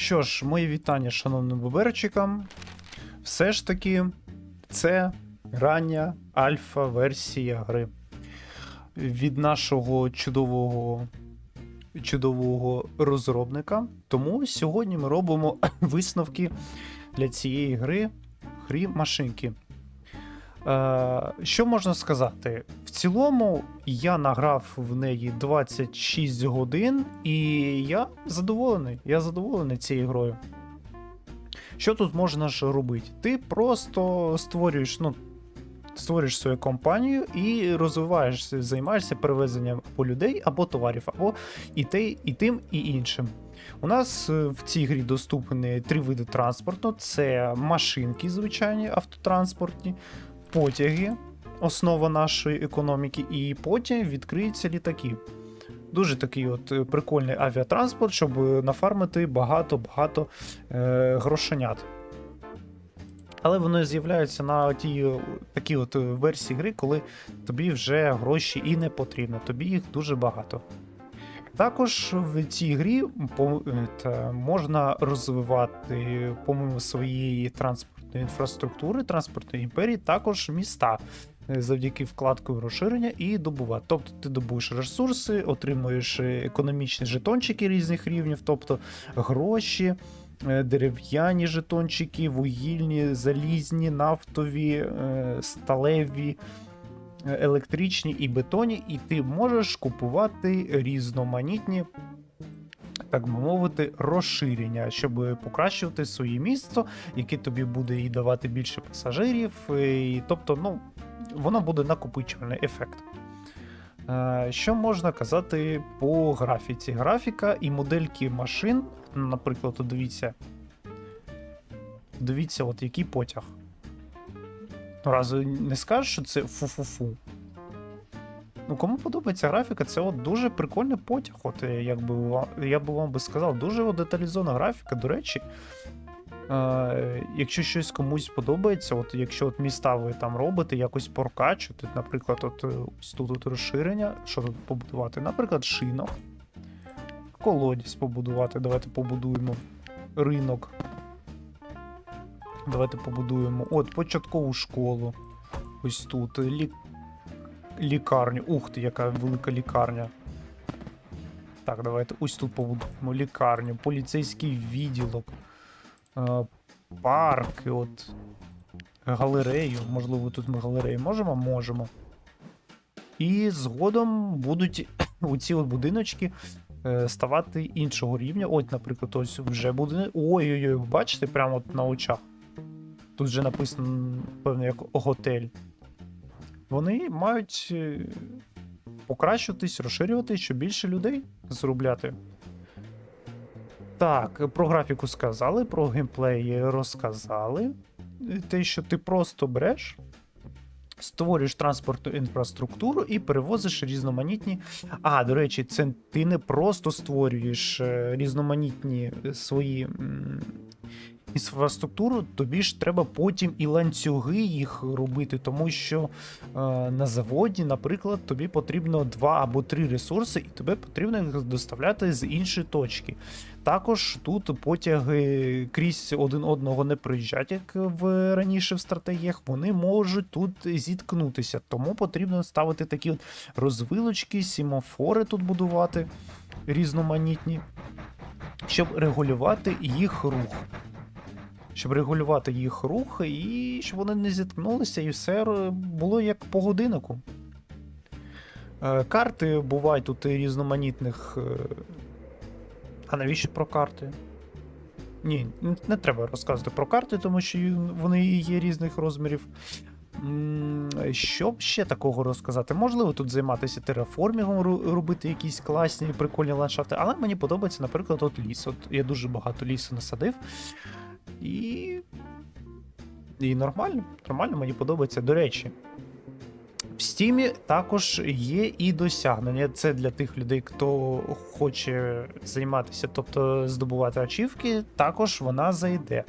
Що ж, мої вітання шановним виберчикам. Все ж таки, це рання альфа-версія гри. Від нашого чудового, чудового розробника. Тому сьогодні ми робимо висновки для цієї гри грі машинки. Е, що можна сказати? В цілому я награв в неї 26 годин, і я задоволений. Я задоволений цією грою. Що тут можна ж робити? Ти просто створюєш, ну, створюєш свою компанію і розвиваєшся, займаєшся перевезенням або людей, або товарів, або і, те, і тим, і іншим. У нас е, в цій грі доступні три види транспорту: це машинки, звичайні автотранспортні, потяги, основа нашої економіки, і потім відкриються літаки. Дуже такий от е, прикольний авіатранспорт, щоб е, нафармити багато-багато е, грошенят. Але вони з'являються на тій е, такій от версії гри, коли тобі вже гроші і не потрібно, тобі їх дуже багато. Також в цій грі можна розвивати, помимо своєї транспортної інфраструктури, транспортної імперії, також міста е, завдяки вкладку розширення і добувати. Тобто ти добуєш ресурси, отримуєш е, економічні жетончики різних рівнів, тобто гроші, е, дерев'яні жетончики, вугільні, залізні, нафтові, сталеві. Електричні і бетонні, і ти можеш купувати різноманітні, так би мовити, розширення, щоб покращувати своє місто, яке тобі буде і давати більше пасажирів. е, І, тобто, ну, воно буде накопичувальний ефект. Е, Що можна казати по графіці? Графіка і модельки машин, наприклад, дивіться. Дивіться, от який потяг. Разве не скажеш, що це фу-фу-фу. Ну, кому подобається графіка, це от дуже прикольний потяг. От е, як би я би вам би сказав, дуже деталізована графіка. До речі, е, якщо щось комусь подобається, от якщо от міста ви там робите, якось прокачувати, наприклад, от е, ось тут от розширення, що тут побудувати? Наприклад, шинок, колодязь побудувати. Давайте побудуємо ринок. Давайте побудуємо. От початкову школу. Ось тут. Лі... Лікарню. Ух ти, яка велика лікарня. Так, давайте ось тут побудуємо лікарню, поліцейський відділок, е, парки, от, галерею. Можливо, тут ми галерею можемо? Можемо. І згодом будуть оці от будиночки е, ставати іншого рівня. От, наприклад, ось вже буде. Ой-ой-ой, бачите, прямо от на очах. Тут вже написано, певно, як готель. Вони мають е, покращуватись, розширюватись, щоб більше людей заробляти. Так, про графіку сказали, про геймплей розказали. Те, що ти просто береш, створюєш транспортну інфраструктуру і перевозиш різноманітні. А, до речі, це ти не просто створюєш е, різноманітні свої. Інфраструктуру, тобі ж треба потім і ланцюги їх робити, тому що е, на заводі, наприклад, тобі потрібно два або три ресурси, і тебе потрібно їх доставляти з іншої точки. Також тут потяги крізь один одного не проїжджають, як в раніше в стратегіях, вони можуть тут зіткнутися. Тому потрібно ставити такі от розвилочки, сімафори тут будувати різноманітні, щоб регулювати їх рух. Щоб регулювати їх рух і щоб вони не зіткнулися, і все було як по годиннику. Е, Карти бувають тут різноманітних. е, А навіщо про карти? Ні, не треба розказувати про карти, тому що вони є різних розмірів. Що б ще такого розказати? Можливо, тут займатися тераформінгом, робити якісь класні, прикольні ландшафти, але мені подобається, наприклад, от ліс. От я дуже багато лісу насадив. І. І нормально, нормально, мені подобається. До речі, в Стімі також є і досягнення. Це для тих людей, хто хоче займатися, тобто здобувати ачівки, також вона зайде.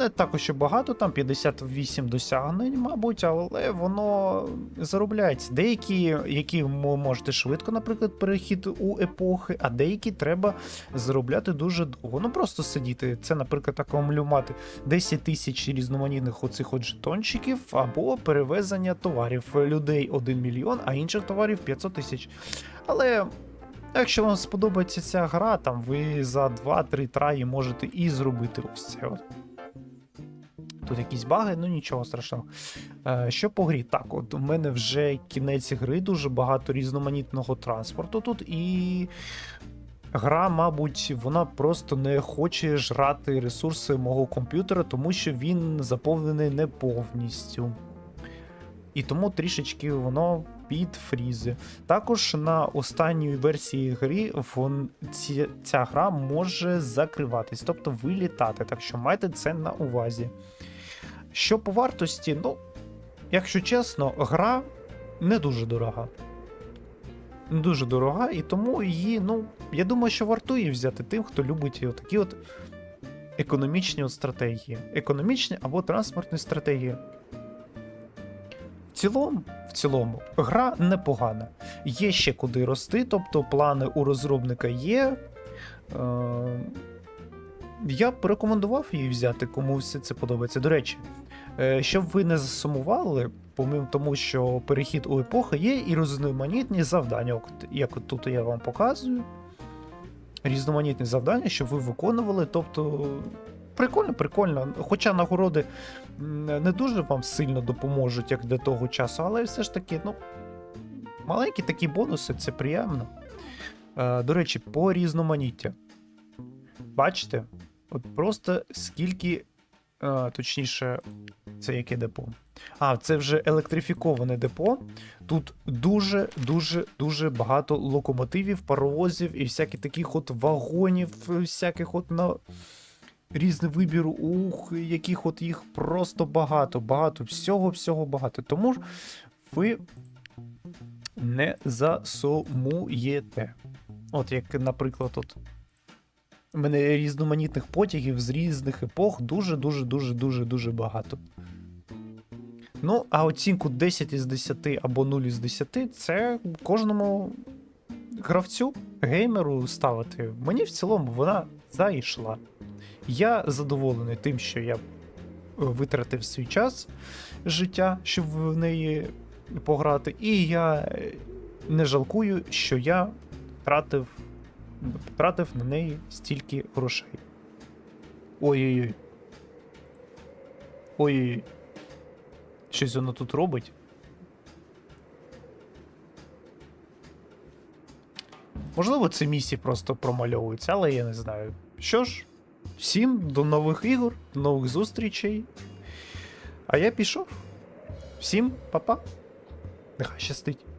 Не також і багато, там 58 досягнень, мабуть, але воно заробляється. Деякі, які можете швидко, наприклад, перехід у епохи, а деякі треба заробляти дуже довго. Ну просто сидіти. Це, наприклад, акумулювати 10 тисяч різноманітних оцих от жетончиків, або перевезення товарів людей 1 мільйон, а інших товарів 500 тисяч. Але. Якщо вам сподобається ця гра, там ви за 2-3 траї можете і зробити ось це. Тут якісь баги, ну нічого страшного. Е, що по грі? Так, от у мене вже кінець гри, дуже багато різноманітного транспорту тут, і гра, мабуть, вона просто не хоче жрати ресурси мого комп'ютера, тому що він заповнений не повністю. І тому трішечки воно підфрізи. Також на останній версії гри вон, ці, ця гра може закриватись, тобто вилітати. Так що майте це на увазі. Що по вартості, ну, якщо чесно, гра не дуже дорога. Не дуже дорога, і тому її, ну, я думаю, що вартує взяти тим, хто любить такі от економічні от стратегії. Економічні або транспортні стратегії. В цілому, в цілому, гра непогана. Є ще куди рости, тобто плани у розробника є. Е, я б рекомендував її взяти, кому все це подобається. До речі, е, щоб ви не засумували, помимо тому, що перехід у епохи є і різноманітні завдання, як от тут я вам показую. Різноманітні завдання, щоб ви виконували. Тобто, прикольно, прикольно. Хоча нагороди не дуже вам сильно допоможуть, як для того часу, але все ж таки, ну, маленькі такі бонуси, це приємно. Е, До речі, по різноманіття. Бачите? От просто скільки, е, точніше, це яке депо. А, це вже електрифіковане депо. Тут дуже, дуже, багато локомотивів, паровозів і всяких таких от вагонів, всяких от на різний вибір, ух, яких от їх просто багато, багато, всього-всього багато. Тому ж ви не засумуєте. От як, наприклад, от. Мене різноманітних потягів з різних епох дуже-дуже дуже дуже дуже багато. Ну, а оцінку 10 із 10 або 0 із 10 це кожному гравцю, геймеру ставити. Мені в цілому вона зайшла. Я задоволений тим, що я витратив свій час життя, щоб в неї пограти, і я не жалкую, що я втратив потратив на неї стільки грошей. Ой-ой-ой. Ой-ой-ой. Щось воно тут робить. Можливо, це місії просто промальовуються, але я не знаю. Що ж, всім до нових ігор, до нових зустрічей. А я пішов. Всім па-па. Нехай щастить.